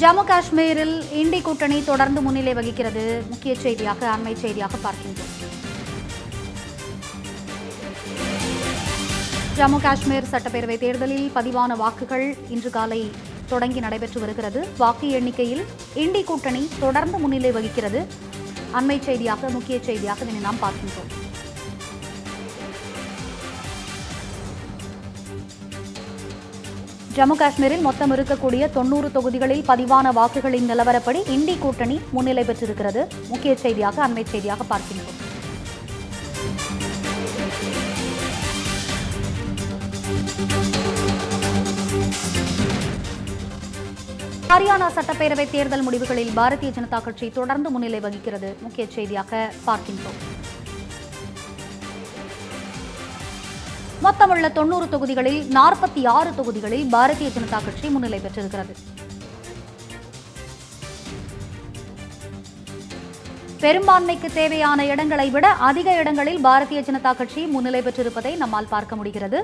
ஜம்மு காஷ்மீரில் இண்டி கூட்டணி தொடர்ந்து முன்னிலை வகிக்கிறது. முக்கிய செய்தியாக அண்மை செய்தியாக பார்க்கின்றோம். ஜம்மு காஷ்மீர் சட்டப்பேரவை தேர்தலில் பதிவான வாக்குகள் இன்று காலை தொடங்கி நடைபெற்று வருகிறது. வாக்கு எண்ணிக்கையில் இண்டி கூட்டணி தொடர்ந்து முன்னிலை வகிக்கிறது. அண்மை செய்தியாக முக்கிய செய்தியாக இதனை நாம் பார்க்கின்றோம். ஜம்மு காஷ்மீரில் மொத்தம் இருக்கக்கூடிய தொண்ணூறு தொகுதிகளில் பதிவான வாக்குகளின் நிலவரப்படி இண்டி கூட்டணி முன்னிலை பெற்றிருக்கிறது. முக்கிய செய்தியாக அண்மை செய்தியாக பார்க்கின்றோம். ஹரியானா சட்டப்பேரவை தேர்தல் முடிவுகளில் பாரதிய ஜனதா கட்சி தொடர்ந்து முன்னிலை வகிக்கிறது. முக்கிய செய்தியாக பார்க்கின்றோம். மொத்தமுள்ள தொண்ணூறு தொகுதிகளில் நாற்பத்தி ஆறு தொகுதிகளில் பாரதிய ஜனதா கட்சி முன்னிலை பெற்றிருக்கிறது. பெரும்பான்மைக்கு தேவையான இடங்களை விட அதிக இடங்களில் பாரதிய ஜனதா கட்சி முன்னிலை பெற்றிருப்பதை நம்மால் பார்க்க முடிகிறது.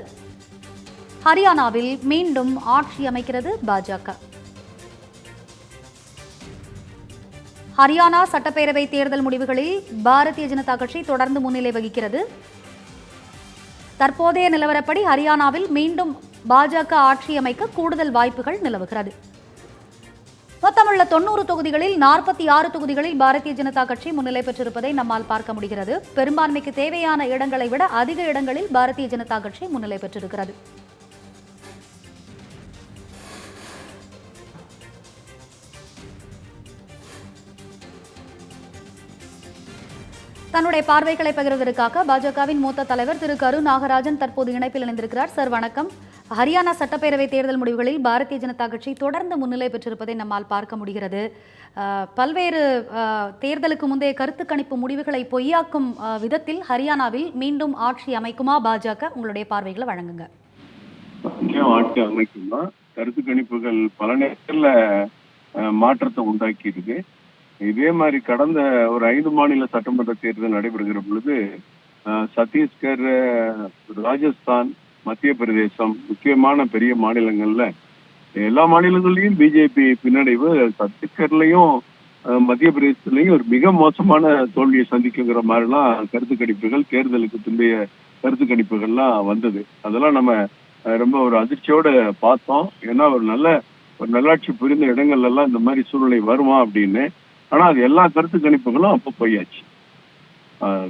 ஹரியானாவில் மீண்டும் ஆட்சி அமைக்கிறது பாஜக. ஹரியானா சட்டப்பேரவை தேர்தல் முடிவுகளில் பாரதிய ஜனதா கட்சி தொடர்ந்து முன்னிலை வகிக்கிறது. தற்போதைய நிலவரப்படி ஹரியானாவில் மீண்டும் பாஜக ஆட்சி அமைக்க கூடுதல் வாய்ப்புகள் நிலவுகிறது. மொத்தமுள்ள தொண்ணூறு தொகுதிகளில் நாற்பத்தி ஆறு தொகுதிகளில் பாரதிய ஜனதா கட்சி முன்னிலை பெற்றிருப்பதை நம்மால் பார்க்க முடிகிறது. பெரும்பான்மைக்கு தேவையான இடங்களை விட அதிக இடங்களில் பாரதிய ஜனதா கட்சி முன்னிலை பெற்றிருக்கிறது. தன்னுடைய பார்வைகளை பகிர்வதற்காக பாஜகவின் மூத்த தலைவர் திரு கரு நாகராஜன் தற்போது இணைப்பில் இணைந்திருக்கிறார். சார் வணக்கம். ஹரியானா சட்டப்பேரவை தேர்தல் முடிவுகளில் பாரதிய ஜனதா கட்சி தொடர்ந்து முன்னிலை பெற்றிருப்பதை நம்மால் பார்க்க முடிகிறது. பல்வேறு தேர்தலுக்கு முந்தைய கருத்து கணிப்பு முடிவுகளை பொய்யாக்கும் விதத்தில் ஹரியானாவில் மீண்டும் ஆட்சி அமைக்குமா பாஜக? உங்களுடைய பார்வைகளை வழங்குங்க. ஆட்சி அமைக்குமா? கருத்து கணிப்புகள் பல நேரத்தில் மாற்றத்தை உண்டாக்கி இருக்கு இதே மாதிரி கடந்த ஒரு ஐந்து மாநில சட்டமன்ற தேர்தல் நடைபெறுகிற பொழுது சத்தீஸ்கர் ராஜஸ்தான் மத்திய பிரதேசம் முக்கியமான பெரிய மாநிலங்கள்ல எல்லா மாநிலங்கள்லயும் பிஜேபி பின்னடைவு சத்தீஸ்கர்லயும் அஹ், மத்திய பிரதேசத்திலையும் ஒரு மிக மோசமான தோல்வியை சந்திக்குங்கிற மாதிரிலாம் கருத்து கணிப்புகள் தேர்தலுக்கு பிந்தைய கருத்து கணிப்புகள்லாம் வந்தது. அதெல்லாம் நம்ம ரொம்ப ஒரு அதிர்ச்சியோட பார்த்தோம். ஏன்னா ஒரு நல்ல ஒரு நல்லாட்சி புரிந்த இடங்கள்ல எல்லாம் இந்த மாதிரி சூழ்நிலை வருமா அப்படின்னு ஆனா அது எல்லா கருத்து கணிப்புகளும் அப்போ பொய்யாச்சு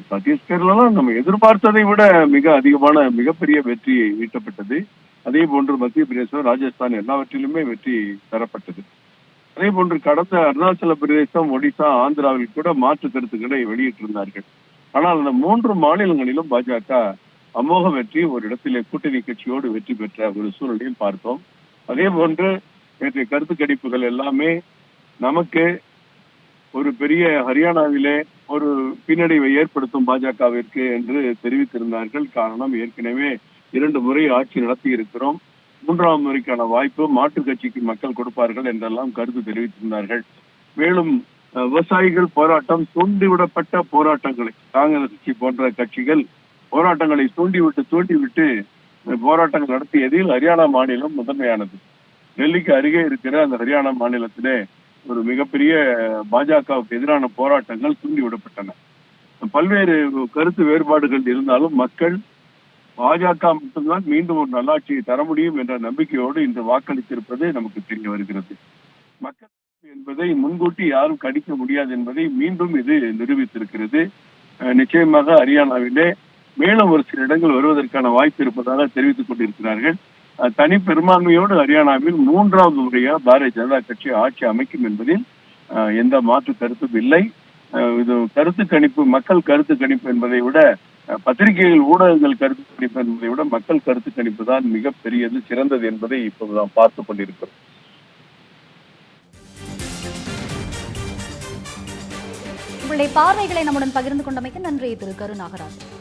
சத்தீஸ்கர்லாம் நம்ம எதிர்பார்த்ததை விட மிக அதிகமான மிகப்பெரிய வெற்றி ஈட்டப்பட்டது. அதே போன்று மத்திய பிரதேசம் ராஜஸ்தான் எல்லாவற்றிலுமே வெற்றி பெறப்பட்டது அதே போன்று கடந்த அருணாச்சல பிரதேசம் ஒடிசா ஆந்திராவில் கூட மாற்று கருத்துக்களை வெளியிட்டிருந்தார்கள். ஆனால் அந்த மூன்று மாநிலங்களிலும் பாஜக அமோக வெற்றி ஒரு இடத்திலே கூட்டணி கட்சியோடு வெற்றி பெற்ற ஒரு சூழலையும் பார்த்தோம். அதே போன்று நேற்றைய கருத்து கணிப்புகள் எல்லாமே நமக்கு ஒரு பெரிய ஹரியானாவிலே ஒரு பின்னடைவை ஏற்படுத்தும் பாஜகவிற்கு என்று தெரிவித்திருந்தார்கள். காரணம் ஏற்கனவே இரண்டு முறை ஆட்சி நடத்தி இருக்கிறோம். மூன்றாம் முறைக்கான வாய்ப்பு மாற்றுக் கட்சிக்கு மக்கள் கொடுப்பார்கள் என்றெல்லாம் கருத்து தெரிவித்திருந்தார்கள். மேலும் அஹ், விவசாயிகள் போராட்டம் தூண்டிவிடப்பட்ட போராட்டங்களை காங்கிரஸ் கட்சி போன்ற கட்சிகள் போராட்டங்களை தூண்டிவிட்டு தூண்டிவிட்டு போராட்டங்கள் நடத்தியதில் ஹரியானா மாநிலம் முதன்மையானது. டெல்லிக்கு அருகே இருக்கிற அந்த ஹரியானா மாநிலத்திலே ஒரு மிகப்பெரிய பாஜகவுக்கு எதிரான போராட்டங்கள் தூண்டிவிடப்பட்டன பல்வேறு கருத்து வேறுபாடுகள் இருந்தாலும் மக்கள் பாஜக மட்டும்தான் மீண்டும் ஒரு நல்லாட்சியை தர முடியும் என்ற நம்பிக்கையோடு இன்று வாக்களித்திருப்பது நமக்கு தெரிய வருகிறது. மக்கள் என்பதை முன்கூட்டி யாரும் கடிக்க முடியாது என்பதை மீண்டும் இது நிரூபித்திருக்கிறது. நிச்சயமாக ஹரியானாவிலே மேலும் ஒரு சில இடங்கள் வருவதற்கான வாய்ப்பு இருப்பதாக தெரிவித்துக் கொண்டிருக்கிறார்கள். தனி பெரும்பான்மையோடு ஹரியானாவில் மூன்றாவது முறையாக பாரதிய ஜனதா கட்சி ஆட்சி அமைக்கும் என்பதில் எந்த மாற்று கருத்தும் இல்லை. இது கருத்து கணிப்பு மக்கள் கருத்து கணிப்பு என்பதை விட பத்திரிகைகள் ஊடகங்கள் கருத்து கணிப்பு என்பதை விட மக்கள் கருத்து கணிப்பு தான் மிக பெரியது சிறந்தது என்பதை இப்போது நாம் பார்த்து கொண்டிருக்கிறோம். உங்களுடைய பார்வைகளை நம்முடன் பகிர்ந்து கொண்டமைக்கு நன்றி திரு கரு நாகராஜன்